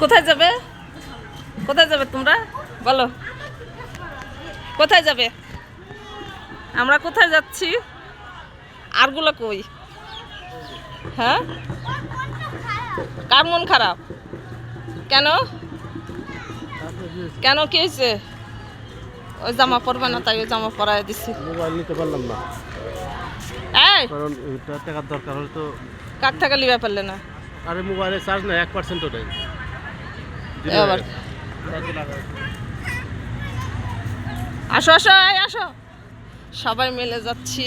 কোথায় যাবে? কোথায় যাবে তোমরা? বলো। কোথায় যাবে? আমরা কোথায় যাচ্ছি? আরগুলো কই? হ্যাঁ? কার মন খারাপ? কেন? কেন কি হয়েছে? ওই জামা পরবে না তাই ওই জামা পরাই দিছি। মোবাইল নিতে পারলাম না। এই! কারণ টাকার দরকার হলে তো কার টাকা লিবা পারলে না? আরে মোবাইলে চার্জ নাই এক পার্সেন্টও নেই আবার। আসো আসো আসো। সবাই মিলে যাচ্ছি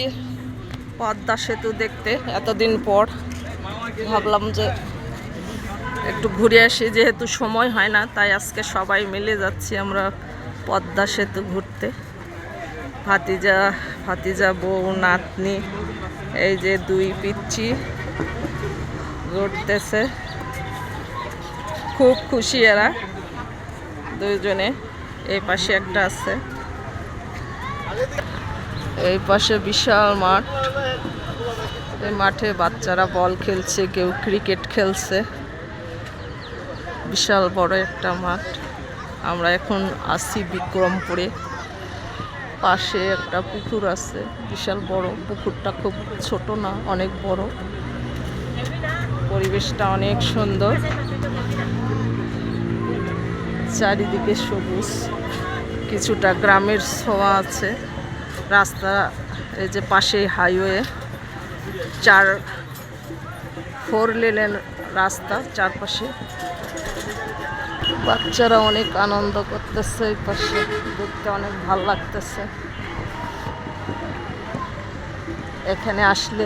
পদ্মা সেতু দেখতে এতদিন পর। ভাবলাম যে একটু ঘুরে আসি যেহেতু সময় হয় না তাই আজকে সবাই মিলে যাচ্ছি আমরা পদ্মা সেতু ঘুরতে। ভাতিজা ভাতিজা বউ নাতনি এই যে দুই পিচ্ছি ঘুরতেছে। খুব খুশি এরা। দুইজনে, এই পাশে একটা আছে। এই পাশে বিশাল মাঠ। এই মাঠে বাচ্চারা বল খেলছে, কেউ ক্রিকেট খেলছে। বিশাল বড় একটা মাঠ। আমরা এখন আসি বিক্রমপুরে। পাশে একটা পুকুর আছে। বিশাল বড়। পুকুরটা খুব ছোট না, অনেক বড়। পরিবেশটা অনেক সুন্দর। চারিদিকে সবুজ। কিছুটা গ্রামের ছোঁয়া আছে। রাস্তা, এই যে পাশে হাইওয়ে, চার, ফোর লেনের রাস্তা চারপাশে। বাচ্চারা অনেক আনন্দ করতেছে এই পাশে। দেখতে অনেক ভালো লাগতেছে। এখানে আসলে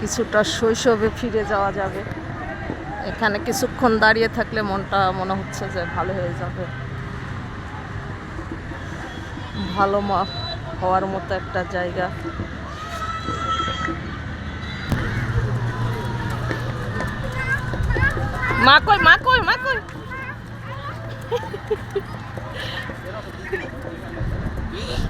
কিছুটা শৈশবে ফিরে যাওয়া যাবে। এখানে কিছুক্ষণ দাঁড়িয়ে থাকলে মনটা, মনে হচ্ছে যে ভালো হয়ে যাবে ভালো হওয়ার মতো একটা জায়গা মা কই মা কই মা কই Yeah.